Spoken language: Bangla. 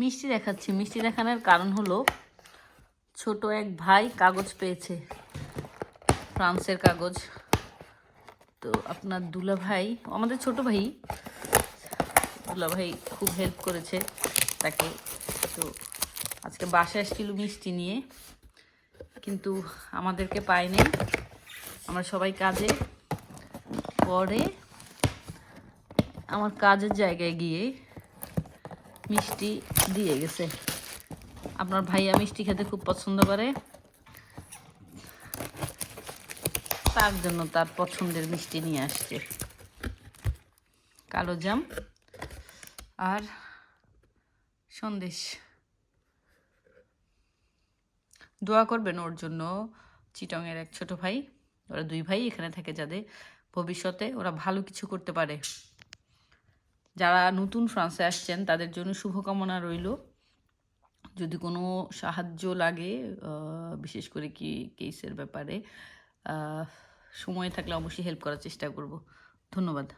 মিষ্টি দেখাচ্ছি। মিষ্টি দেখানোর কারণ হলো, ছোট এক ভাই কাগজ পেয়েছে, ফ্রান্সের কাগজ। তো আপনার দুলা ভাই আমাদের ছোট ভাই, দুলা ভাই খুব হেল্প করেছে তাকে। তো আজকে বাসায় এসেছিল মিষ্টি নিয়ে, কিন্তু আমাদেরকে পায়নি। আমরা সবাই কাজে পরে আমার কাজের জায়গায় গিয়ে মিষ্টি দিয়ে গেছে। আপনার ভাইয়া মিষ্টি খেতে খুব পছন্দ করে। তার জন্য তার পছন্দের মিষ্টি নিয়ে আসছে। কালো জাম আর সন্দেশ। দোয়া করবেন ওর জন্য চিটংয়ের এক ছোট ভাই, ওরা দুই ভাই এখানে থাকে যাদের ভবিষ্যতে ওরা ভালো কিছু করতে পারে। যারা নতুন ফ্রান্সে আসছেন, তাদের জন্য শুভকামনা রইল। যদি কোনো সাহায্য লাগে বিশেষ করে কি কেসের ব্যাপারে সময় থাকলে অবশ্যই হেল্প করার চেষ্টা করব। ধন্যবাদ।